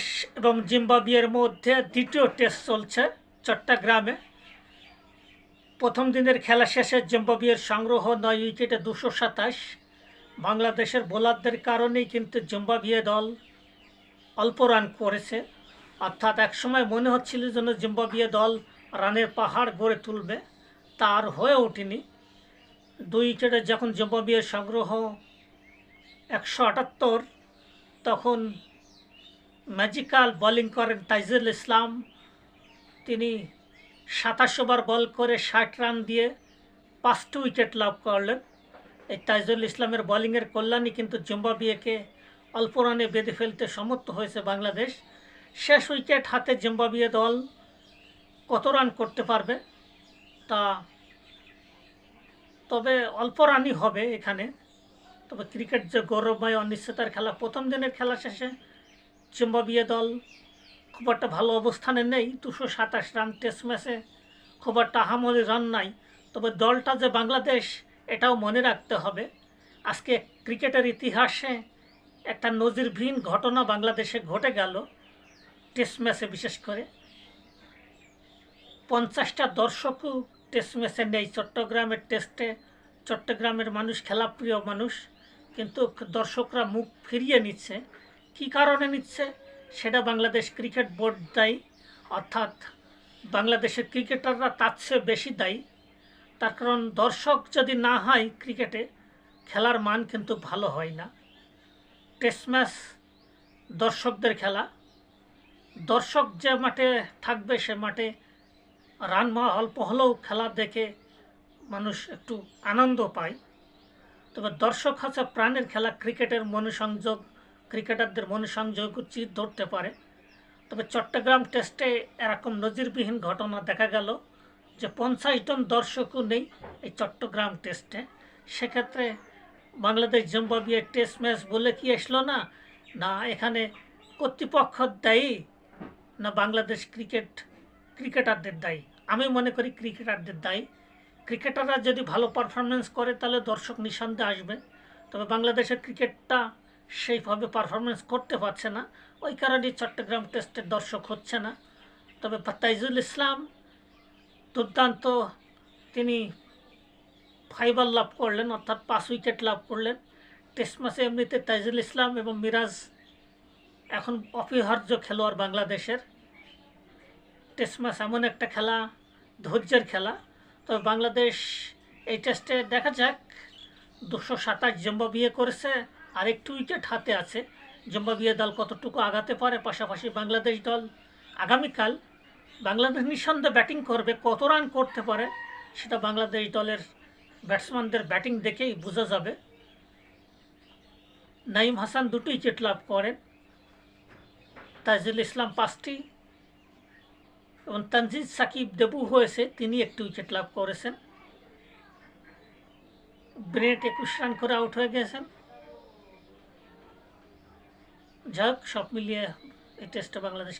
বাংলাদেশ এবং জিম্বাবুয়ের মধ্যে দ্বিতীয় টেস্ট চলছে চট্টগ্রামে। প্রথম দিনের খেলা শেষে জিম্বাবুয়ের সংগ্রহ নয় উইকেটে দুশো সাতাশ। বাংলাদেশের বোলারদের কারণেই কিন্তু জিম্বাবুয়ে দল অল্প রান করেছে। অর্থাৎ একসময় মনে হচ্ছিল যেন জিম্বাবুয়ে দল রানের পাহাড় গড়ে তুলবে। তার হয়ে ওঠেনি। দুই উইকেটে যখন জিম্বাবুয়ের সংগ্রহ একশো আটাত্তর, তখন ম্যাজিক্যাল বোলিং করেন তাইজুল ইসলাম। তিনি সাতাশ ওভার বল করে ষাট রান দিয়ে পাঁচটি উইকেট লাভ করলেন। এই তাইজুল ইসলামের বোলিংয়ের কল্যাণই কিন্তু জিম্বাবুয়েকে অল্প রানে বেঁধে ফেলতে সমর্থ হয়েছে বাংলাদেশ। শেষ উইকেট হাতে জিম্বাবুয়ে দল কত রান করতে পারবে? তা তবে অল্প রানই হবে এখানে। তবে ক্রিকেট যে গৌরবময় অনিশ্চয়তার খেলা, প্রথম দিনের খেলা শেষে জিম্বাবুয়ে দল খুব একটা ভালো অবস্থানে নেই। দুশো সাতাশ রান টেস্ট ম্যাচে খুব একটা আহামরি রান নাই। তবে দলটা যে বাংলাদেশ, এটাও মনে রাখতে হবে। আজকে ক্রিকেটের ইতিহাসে একটা নজিরবিহীন ঘটনা বাংলাদেশে ঘটে গেল টেস্ট ম্যাচে বিশেষ করে। পঞ্চাশটা দর্শকও টেস্ট ম্যাচে নেই। চট্টগ্রামের টেস্টে চট্টগ্রামের মানুষ, খেলাপ্রিয় মানুষ, কিন্তু দর্শকরা মুখ ফিরিয়ে নিচ্ছে। কী কারণে নিচ্ছে? সেটা বাংলাদেশ ক্রিকেট বোর্ড দায়ী। অর্থাৎ বাংলাদেশের ক্রিকেটাররা তার চেয়ে বেশি দায়ী। তার কারণ দর্শক যদি না হয় ক্রিকেটে, খেলার মান কিন্তু ভালো হয় না। টেস্ট ম্যাচ, দর্শকদের খেলা। দর্শক যে মাঠে থাকবে, সে মাঠে রান অল্প হলেও খেলা দেখে মানুষ একটু আনন্দ পায়। তবে দর্শক হচ্ছে প্রাণের খেলা, ক্রিকেটের মনোসংযোগ ক্রিকেটারদের মনোসংযোগ চির ধরতে পারে। তবে চট্টগ্রাম টেস্টে এরকম নজিরবিহীন ঘটনা দেখা গেল যে পঞ্চাশ জন দর্শকও নেই এই চট্টগ্রাম টেস্টে। সেক্ষেত্রে বাংলাদেশ জিম্বাবুয়ে টেস্ট ম্যাচ বলে কি আসলো না? না এখানে কর্তৃপক্ষ দায়ী না বাংলাদেশ ক্রিকেট ক্রিকেটারদের দায়ী? আমি মনে করি ক্রিকেটারদের দায়ী। ক্রিকেটাররা যদি ভালো পারফরমেন্স করে তাহলে দর্শক নিঃসন্দেহে আসবে। তবে বাংলাদেশের ক্রিকেটটা সেইভাবে পারফরমেন্স করতে পারছে না। ওই কারণেই চট্টগ্রাম টেস্টের দর্শক হচ্ছে না। তবে তাইজুল ইসলাম দুর্দান্ত তিনি ফাইবার লাভ করলেন, অর্থাৎ পাঁচ উইকেট লাভ করলেন। টেস্ট ম্যাচে এমনিতে তাইজুল ইসলাম এবং মিরাজ এখন অপরিহার্য খেলোয়াড় বাংলাদেশের। টেস্ট ম্যাচ এমন একটা খেলা, ধৈর্যের খেলা। তবে বাংলাদেশ এই টেস্টে দেখা যাক, দুশো সাতাশ জিম্বাবুয়ে করেছে। আর একটু উইকেট হাতে আছে। জিম্বাবুয়ে দল কতটুকু আগাতে পারে? পাশাপাশি বাংলাদেশ দল আগামীকাল বাংলাদেশ নিঃসন্দেহে ব্যাটিং করবে। কত রান করতে পারে সেটা বাংলাদেশ দলের ব্যাটসম্যানদের ব্যাটিং দেখেই বোঝা যাবে। নাইম হাসান দুটো উইকেট লাভ করেন। তাজুল ইসলাম পাঁচটি এবং তানজিদ সাকিব দেবু হয়েছে, তিনি একটি উইকেট লাভ করেছেন। ব্রেট একুশ রান করে আউট হয়ে গেছেন। যাক সব মিলিয়ে এই টেস্টটা বাংলাদেশ